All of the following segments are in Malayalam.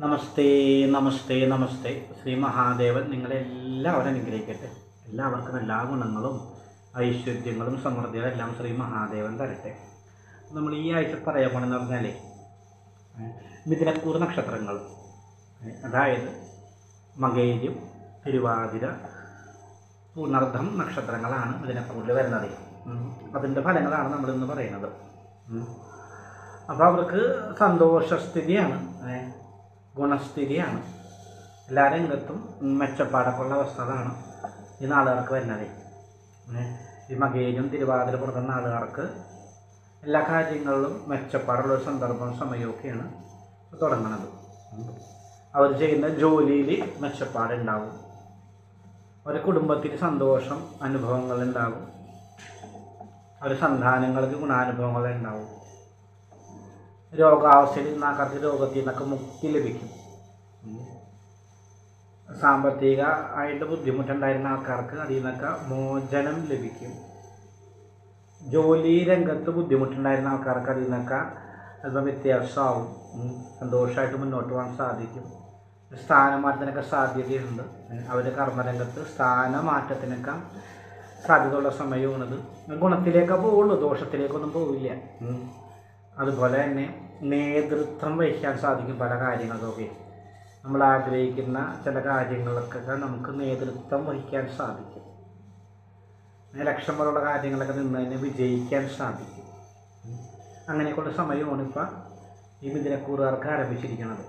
നമസ്തേ നമസ്തേ നമസ്തേ. ശ്രീ മഹാദേവൻ നിങ്ങളെ എല്ലാവരും അനുഗ്രഹിക്കട്ടെ. എല്ലാവർക്കും എല്ലാ ഗുണങ്ങളും ഐശ്വര്യങ്ങളും സമൃദ്ധികളും എല്ലാം ശ്രീ മഹാദേവൻ തരട്ടെ. നമ്മൾ ഈ ആഴ്ച പറയാൻ പോണെന്ന് പറഞ്ഞാലേ മിഥുനക്കൂർ നക്ഷത്രങ്ങൾ. അതായത് മകേര്യം തിരുവാതിര പൂർണർദ്ധം നക്ഷത്രങ്ങളാണ് മിഥുനക്കൂറിൽ വരുന്നത്. അതിന്റെ ഫലങ്ങളാണ് നമ്മളിന്ന് പറയുന്നത്. അപ്പോൾ അവർക്ക് സന്തോഷസ്ഥിതിയാണ്. ഗുണസ്ഥിതിയാണ്. എല്ലാ രംഗത്തും മെച്ചപ്പാടൊക്കെയുള്ള അവസ്ഥകളാണ് ഈ നാളുകാർക്ക് വരുന്നത്. ഈ മകേനും തിരുവാതിര പുറത്തുന്ന ആളുകാർക്ക് എല്ലാ കാര്യങ്ങളിലും മെച്ചപ്പാടുള്ള സന്ദർഭവും സമയമൊക്കെയാണ് തുടങ്ങുന്നത്. അവർ ചെയ്യുന്ന ജോലിയിൽ മെച്ചപ്പാടുണ്ടാവും. ഒരു കുടുംബത്തിൽ സന്തോഷം അനുഭവങ്ങൾ ഉണ്ടാകും ഒരു സന്താനങ്ങൾക്ക് ഗുണാനുഭവങ്ങൾ ഉണ്ടാവും. രോഗാവസ്ഥയിൽ നിന്ന് ആൾക്കാർക്ക് രോഗത്തിൽ നിന്നൊക്കെ മുക്തി ലഭിക്കും. സാമ്പത്തിക ആയിട്ട് ബുദ്ധിമുട്ടുണ്ടായിരുന്ന ആൾക്കാർക്ക് അതിൽ നിന്നൊക്കെ മോചനം ലഭിക്കും. ജോലി രംഗത്ത് ബുദ്ധിമുട്ടുണ്ടായിരുന്ന ആൾക്കാർക്ക് അതിൽ നിന്നൊക്കെ അല്പം വ്യത്യാസമാവും. സന്തോഷമായിട്ട് മുന്നോട്ട് പോകാൻ സാധിക്കും. സ്ഥാനമാറ്റത്തിനൊക്കെ സാധ്യതയുണ്ട്. അവരുടെ കർമ്മരംഗത്ത് സ്ഥാനമാറ്റത്തിനൊക്കെ സാധ്യതയുള്ള സമയമാണിത്. ഗുണത്തിലേക്കേ പോവുള്ളൂ ദോഷത്തിലേക്കൊന്നും പോവില്ല. അതുപോലെ തന്നെ നേതൃത്വം വഹിക്കാൻ സാധിക്കും പല കാര്യങ്ങൾക്കൊക്കെ നമ്മൾ ആഗ്രഹിക്കുന്ന ചില കാര്യങ്ങൾക്കൊക്കെ നമുക്ക് നേതൃത്വം വഹിക്കാൻ സാധിക്കും ലക്ഷം പോലുള്ള കാര്യങ്ങളൊക്കെ നിന്ന് തന്നെ വിജയിക്കാൻ സാധിക്കും. അങ്ങനെയൊക്കെയുള്ള സമയമാണ് ഇപ്പം ഈ മിഥുനക്കൂറുകാർക്ക് ആരംഭിച്ചിരിക്കുന്നത്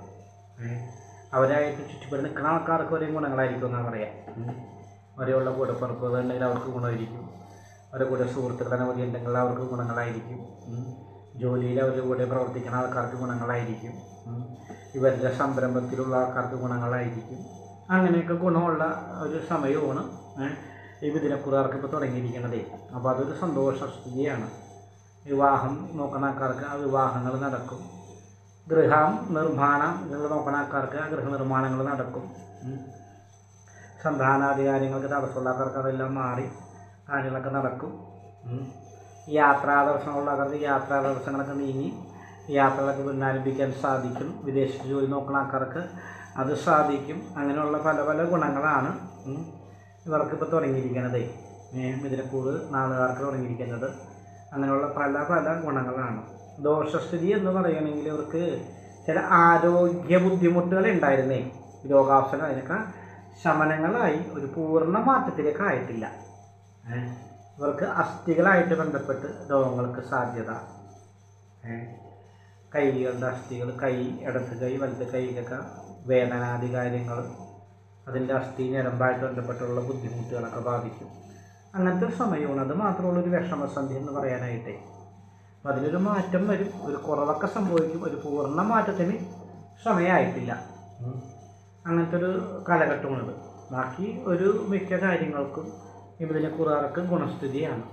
അവരായിട്ട് ചുറ്റുപാട് നിൽക്കുന്ന ആൾക്കാർക്ക് ഒരേ ഗുണങ്ങളായിരിക്കും എന്നാണ് പറയാം. ഒരേയുള്ള കൂടെ ഉണ്ടെങ്കിൽ അവർക്ക് ഗുണമായിരിക്കും അവരുടെ കൂടെ സുഹൃത്തുക്കൾ അനവധി ഉണ്ടെങ്കിൽ അവർക്ക് ഗുണങ്ങളായിരിക്കും. ജോലിയിൽ അവരുടെ കൂടെ പ്രവർത്തിക്കുന്ന ആൾക്കാർക്ക് ഗുണങ്ങളായിരിക്കും. ഇവരുടെ സംരംഭത്തിലുള്ള ആൾക്കാർക്ക് ഗുണങ്ങളായിരിക്കും. അങ്ങനെയൊക്കെ ഗുണമുള്ള ഒരു സമയമാണ് ഈ മിഥുനക്കുറാർക്ക് ഇപ്പോൾ തുടങ്ങിയിരിക്കുന്നതേ അപ്പോൾ അതൊരു സന്തോഷ സ്ഥിതിയാണ്. വിവാഹം നോക്കുന്ന ആൾക്കാർക്ക് ആ വിവാഹങ്ങൾ നടക്കും. ഗൃഹം നിർമ്മാണം നോക്കുന്ന ആൾക്കാർക്ക് ആ ഗൃഹനിർമ്മാണങ്ങൾ നടക്കും. സന്താനാധികാരികൾക്ക് തടസ്സമുള്ള ആൾക്കാർക്ക് അതെല്ലാം മാറി കാര്യങ്ങളൊക്കെ നടക്കും. ഉം. യാത്രാ ദർശനമുള്ള ആൾക്കാർക്ക് യാത്രാ ദർശനങ്ങളൊക്കെ നീങ്ങി യാത്രകളൊക്കെ പുനരാരംഭിക്കാൻ സാധിക്കും. വിദേശത്ത് ജോലി നോക്കുന്ന ആൾക്കാർക്ക് അത് സാധിക്കും. അങ്ങനെയുള്ള പല പല ഗുണങ്ങളാണ് ഇവർക്കിപ്പോൾ തുടങ്ങിയിരിക്കുന്നത് മിഥുനക്കൂട് നാളുകാർക്ക് തുടങ്ങിയിരിക്കുന്നത്. അങ്ങനെയുള്ള പല പല ഗുണങ്ങളാണ്. ദോഷസ്ഥിതി എന്ന് പറയുകയാണെങ്കിൽ ഇവർക്ക് ചില ആരോഗ്യ ബുദ്ധിമുട്ടുകൾ ഉണ്ടായിരുന്നേ. രോഗാവസ്ഥ അതിനൊക്കെ ശമനങ്ങളായി ഒരു പൂർണ മാറ്റത്തിലേക്ക് ആയിട്ടില്ല. ഇവർക്ക് അസ്ഥികളായിട്ട് ബന്ധപ്പെട്ട് രോഗങ്ങൾക്ക് സാധ്യത. കൈകളുടെ അസ്ഥികൾ കൈ ഇടത്ത് കൈ വലത്ത് കൈക്കൊക്കെ വേദനാദി കാര്യങ്ങൾ അതിന്റെ അസ്ഥി ഞരമ്പായിട്ട് ബന്ധപ്പെട്ടുള്ള ബുദ്ധിമുട്ടുകളൊക്കെ ബാധിക്കും. അങ്ങനത്തെ ഒരു സമയമാണ്. അത് മാത്രമുള്ള ഒരു വിഷമസന്ധി എന്ന് പറയാനായിട്ടേ. അപ്പം അതിലൊരു മാറ്റം വരും. ഒരു കുറവൊക്കെ സംഭവിക്കും. ഒരു പൂർണ മാറ്റത്തിന് സമയമായിട്ടില്ല. അങ്ങനത്തെ ഒരു കാലഘട്ടമാണിത്. ബാക്കി ഒരു മിക്ക കാര്യങ്ങൾക്കും ഇതിനെ കുറാർക്ക് ഗുണസ്ഥിതിയാണ്.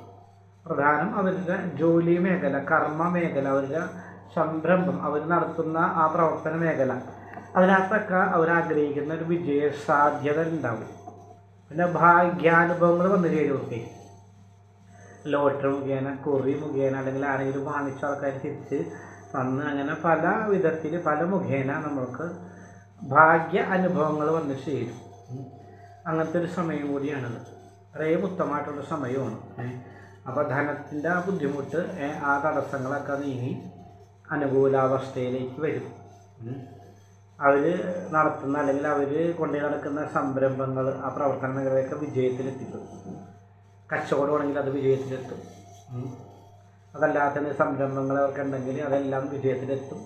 പ്രധാനം അവരുടെ ജോലി മേഖല കർമ്മ മേഖല അവരുടെ സംരംഭം അവർ നടത്തുന്ന ആ പ്രവർത്തന മേഖല. അതിനകത്തൊക്കെ അവരാഗ്രഹിക്കുന്ന ഒരു വിജയ സാധ്യത ഉണ്ടാവും. പിന്നെ ഭാഗ്യാനുഭവങ്ങൾ വന്നു കഴിഞ്ഞവർക്ക് ലോട്ടറി മുഖേന കുറി മുഖേന അല്ലെങ്കിൽ ആരെങ്കിലും വാങ്ങിച്ച ആൾക്കാർ തിരിച്ച് വന്ന് അങ്ങനെ പല വിധത്തിൽ പല മുഖേന നമ്മൾക്ക് ഭാഗ്യ അനുഭവങ്ങൾ വന്ന് ചേരും. അങ്ങനത്തെ ഒരു സമയം കൂടിയാണിത്. വളരെ ഉത്തമമായിട്ടുള്ള സമയമാണ്. അപ്പോൾ ധനത്തിന്റെ ആ ബുദ്ധിമുട്ട് ആ തടസ്സങ്ങളൊക്കെ നീങ്ങി അനുകൂലാവസ്ഥയിലേക്ക് വരും. അവർ നടത്തുന്ന അല്ലെങ്കിൽ അവർ കൊണ്ടു നടക്കുന്ന സംരംഭങ്ങൾ ആ പ്രവർത്തന മേഖലയൊക്കെ വിജയത്തിലെത്തിക്കും കച്ചവടമാണെങ്കിൽ അത് വിജയത്തിലെത്തും. അതല്ലാത്ത സംരംഭങ്ങൾ അവർക്ക് ഉണ്ടെങ്കിൽ അതെല്ലാം വിജയത്തിലെത്തും.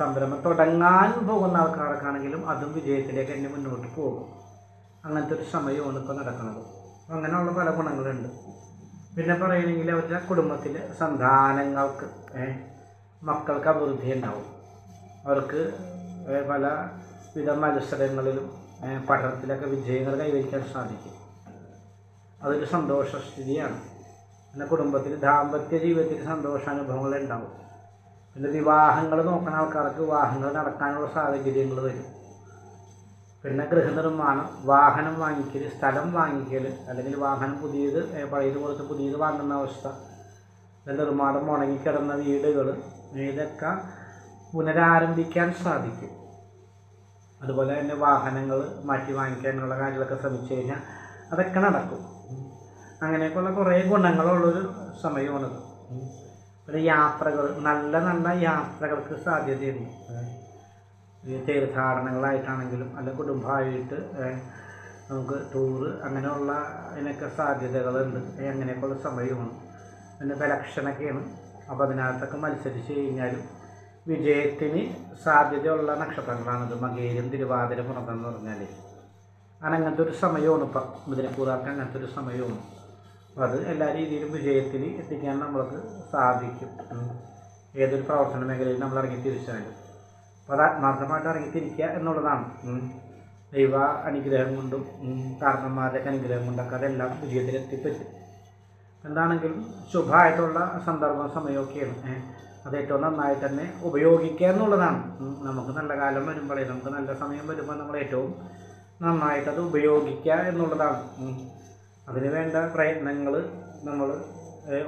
സംരംഭം തുടങ്ങാൻ പോകുന്ന ആൾക്കാർക്കാണെങ്കിലും അതും വിജയത്തിലേക്ക് തന്നെ മുന്നോട്ട് പോകും. അങ്ങനത്തെ ഒരു സമയമാണ് ഇപ്പോൾ നടക്കുന്നത്. അങ്ങനെയുള്ള പല ഗുണങ്ങളുണ്ട്. പിന്നെ പറയുകയാണെങ്കിൽ അവരുടെ കുടുംബത്തിലെ സന്താനങ്ങൾക്ക് മക്കൾക്ക് അഭിവൃദ്ധി ഉണ്ടാവും. അവർക്ക് പല വിധ മത്സരങ്ങളിലും പഠനത്തിലൊക്കെ വിജയങ്ങൾ കൈവരിക്കാൻ സാധിക്കും. അതൊരു സന്തോഷ സ്ഥിതിയാണ്. പിന്നെ കുടുംബത്തിൽ ദാമ്പത്യ ജീവിതത്തിൽ സന്തോഷാനുഭവങ്ങൾ ഉണ്ടാവും. പിന്നെ വിവാഹങ്ങൾ നോക്കുന്ന ആൾക്കാർക്ക് വിവാഹങ്ങൾ നടക്കാനുള്ള സാഹചര്യങ്ങൾ വരും. പിന്നെ ഗൃഹനിർമ്മാണം വാഹനം വാങ്ങിക്കൽ സ്ഥലം വാങ്ങിക്കൽ അല്ലെങ്കിൽ വാഹനം പുതിയത് പഴയത് കുറച്ച് പുതിയത് വാങ്ങുന്ന അവസ്ഥ. നിർമ്മാണം മുടങ്ങിക്കിടന്ന വീടുകൾ ഇതൊക്കെ പുനരാരംഭിക്കാൻ സാധിക്കും. അതുപോലെ തന്നെ വാഹനങ്ങൾ മാറ്റി വാങ്ങിക്കാനുള്ള കാര്യങ്ങളൊക്കെ ശ്രമിച്ചു കഴിഞ്ഞാൽ അതൊക്കെ നടക്കും. അങ്ങനെയൊക്കെയുള്ള കുറേ ഗുണങ്ങളുള്ളൊരു സമയമാണിത്. പിന്നെ യാത്രകൾ നല്ല നല്ല യാത്രകൾക്ക് സാധ്യതയുണ്ട്. തീർത്ഥാടനങ്ങളായിട്ടാണെങ്കിലും അല്ല കുടുംബമായിട്ട് നമുക്ക് ടൂറ് അങ്ങനെയുള്ള അതിനൊക്കെ സാധ്യതകളുണ്ട്. അങ്ങനെയൊക്കെയുള്ള സമയമാണ്. പിന്നെ ഇപ്പോൾ ഇലക്ഷനൊക്കെയാണ് അപ്പോൾ അതിനകത്തൊക്കെ മത്സരിച്ച് കഴിഞ്ഞാലും വിജയത്തിന് സാധ്യതയുള്ള നക്ഷത്രങ്ങളാണിത്. മകേരും തിരുവാതിര പുറത്തെന്ന് എന്ന് പറഞ്ഞാൽ അങ്ങനെ അങ്ങനത്തെ ഒരു സമയമാണ് ഇപ്പം. മുതിരക്കൂറാർക്ക് അങ്ങനത്തെ ഒരു സമയമാണ്. അപ്പോൾ അത് എല്ലാ രീതിയിലും വിജയത്തിന് എത്തിക്കാൻ നമ്മൾക്ക് സാധിക്കും. ഏതൊരു പ്രവർത്തന മേഖലയിൽ നമ്മൾ ഇറങ്ങി തിരിച്ചാലും. അപ്പോൾ അത് ആത്മാർത്ഥമായിട്ട് ഇറങ്ങി തിരിക്കുക എന്നുള്ളതാണ്. ദൈവ അനുഗ്രഹം കൊണ്ടും കാരണന്മാരുടെ കാരണന്മാരുടെയൊക്കെ അനുഗ്രഹം കൊണ്ടൊക്കെ അതെല്ലാം വിജയത്തിലെത്തിപ്പറ്റും എന്താണെങ്കിലും ശുഭമായിട്ടുള്ള സന്ദർഭം സമയമൊക്കെയാണ്. അത് ഏറ്റവും നന്നായി തന്നെ ഉപയോഗിക്കുക എന്നുള്ളതാണ്. നമുക്ക് നല്ല കാലം വരുമ്പോഴേ നമുക്ക് നല്ല സമയം വരുമ്പോൾ നമ്മൾ ഏറ്റവും നന്നായിട്ടത് ഉപയോഗിക്കുക എന്നുള്ളതാണ്. അതിന് വേണ്ട പ്രയത്നങ്ങൾ നമ്മൾ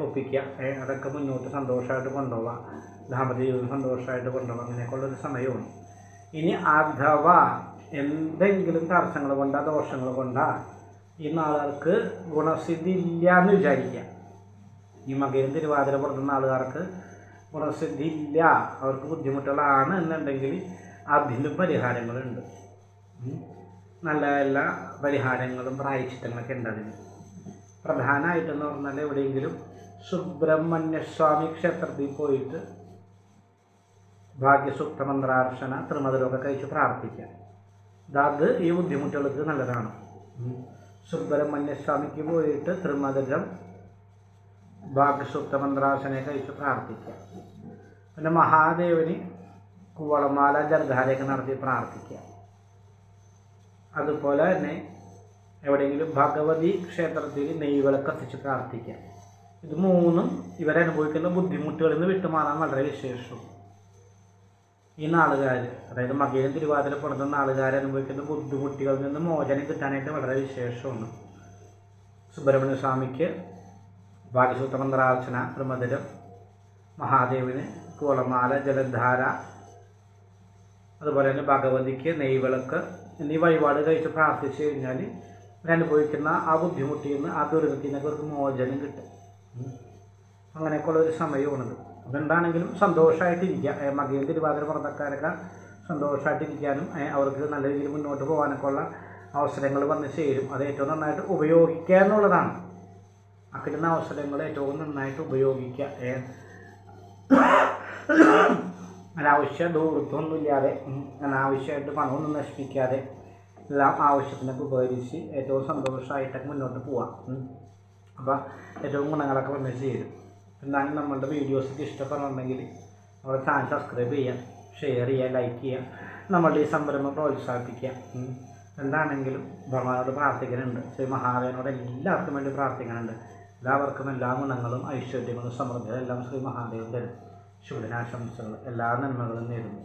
ഒപ്പിക്കുക. അതൊക്കെ മുന്നോട്ട് സന്തോഷമായിട്ട് കൊണ്ടുപോകാം ദാമ്പത്യ ജീവിതം സന്തോഷമായിട്ട് കൊണ്ടുപോകാം അങ്ങനെയൊക്കെയുള്ളൊരു സമയമാണ്. ഇനി അഥവാ എന്തെങ്കിലും തടസ്സങ്ങൾ കൊണ്ടാ ദോഷങ്ങൾ കൊണ്ടാ ഈ നാളുകാർക്ക് ഗുണസിദ്ധി ഇല്ല എന്ന് വിചാരിക്കുക. ഈ മകയും തിരുവാതിര പുറത്തുന്ന ആളുകാർക്ക് ഗുണസിദ്ധി ഇല്ല അവർക്ക് ബുദ്ധിമുട്ടുകളാണ് എന്നുണ്ടെങ്കിൽ അതിലും പരിഹാരങ്ങളുണ്ട്. നല്ല നല്ല എല്ലാ പരിഹാരങ്ങളും പ്രായച്ചിത്തങ്ങളൊക്കെ ഉണ്ട് അതിന്. പ്രധാനമായിട്ടെന്ന് പറഞ്ഞാൽ എവിടെയെങ്കിലും സുബ്രഹ്മണ്യസ്വാമി ക്ഷേത്രത്തിൽ പോയിട്ട് ഭാഗ്യസൂക്ത മന്ത്രാർച്ചന ത്രിമധുരമൊക്കെ കഴിച്ച് പ്രാർത്ഥിക്കാം. അത് ഈ ബുദ്ധിമുട്ടുകൾക്ക് നല്ലതാണ്. സുബ്രഹ്മണ്യസ്വാമിക്ക് പോയിട്ട് ത്രിമധുരം ഭാഗ്യസൂക്ത മന്ത്രാർച്ചന കഴിച്ച് പ്രാർത്ഥിക്കാം. പിന്നെ മഹാദേവന് കുവളമാല ജർധാരയൊക്കെ നടത്തി പ്രാർത്ഥിക്കാം. അതുപോലെ തന്നെ എവിടെയെങ്കിലും ഭഗവതി ക്ഷേത്രത്തിൽ നെയ്വിളക്ക് കത്തിച്ച് പ്രാർത്ഥിക്കാം. ഇത് മൂന്നും ഇവരനുഭവിക്കുന്ന ബുദ്ധിമുട്ടുകളിൽ നിന്ന് വിട്ടുമാറാൻ വളരെ വിശേഷവും ഈ നാളുകാർ അതായത് മകയിലും തിരുവാതിര പുറത്തുന്ന നാളുകാർ അനുഭവിക്കുന്ന ബുദ്ധിമുട്ടുകളിൽ നിന്ന് മോചനം കിട്ടാനായിട്ട് വളരെ വിശേഷമാണ്. സുബ്രഹ്മണ്യ സ്വാമിക്ക് ഭാഗ്യസൂത്ര മന്ത്രാർച്ചന പ്രമധുരം മഹാദേവിന് കുളമാല ജലധാര അതുപോലെ തന്നെ ഭഗവതിക്ക് നെയ്വിളക്ക് എന്നീ വഴിപാട് കഴിച്ച് പ്രാർത്ഥിച്ചു കഴിഞ്ഞാൽ ഇവരനുഭവിക്കുന്ന ആ ബുദ്ധിമുട്ടിൽ നിന്ന് ആ ദുരിതത്തിൽ നിന്നൊക്കെ അവർക്ക് മോചനം കിട്ടും. അങ്ങനെയൊക്കെയുള്ള ഒരു സമയമാണിത്. അതെന്താണെങ്കിലും സന്തോഷമായിട്ടിരിക്കുക ഏ, മകയും തിരുവാതിര പുറത്തക്കാരൊക്കെ സന്തോഷമായിട്ടിരിക്കാനും അവർക്ക് നല്ല രീതിയിൽ മുന്നോട്ട് പോകാനൊക്കെ ഉള്ള അവസരങ്ങൾ വന്ന് ചേരും. അത് ഏറ്റവും നന്നായിട്ട് ഉപയോഗിക്കുക എന്നുള്ളതാണ്. ആ കിട്ടുന്ന അവസരങ്ങൾ ഏറ്റവും നന്നായിട്ട് ഉപയോഗിക്കുക. അനാവശ്യ ദൂരത്വമൊന്നുമില്ലാതെ അനാവശ്യമായിട്ട് പണമൊന്നും നശിപ്പിക്കാതെ എല്ലാം ആവശ്യത്തിനൊക്കെ ഉപകരിച്ച് ഏറ്റവും സന്തോഷമായിട്ടൊക്കെ മുന്നോട്ട് പോവാം. അപ്പോൾ ഏറ്റവും ഗുണങ്ങളൊക്കെ വന്ന് ചെയ്യും എന്നാലും നമ്മളുടെ വീഡിയോസൊക്കെ ഇഷ്ടപ്പെടണമെങ്കിൽ നമ്മുടെ ചാനൽ സബ്സ്ക്രൈബ് ചെയ്യാം ഷെയർ ചെയ്യുക ലൈക്ക് ചെയ്യുക നമ്മളുടെ ഈ സംരംഭം പ്രോത്സാഹിപ്പിക്കുക. എന്താണെങ്കിലും ഭഗവാനോട് പ്രാർത്ഥിക്കുന്നുണ്ട് ശ്രീ മഹാദേവനോട് എല്ലാവർക്കും വേണ്ടി പ്രാർത്ഥിക്കുന്നുണ്ട് എല്ലാവർക്കും എല്ലാ ഗുണങ്ങളും ഐശ്വര്യങ്ങളും സമൃദ്ധികളും എല്ലാം ശ്രീ മഹാദേവൻ തരും ശുഭനാശംസകൾ എല്ലാ നന്മകളും നേരുന്നു.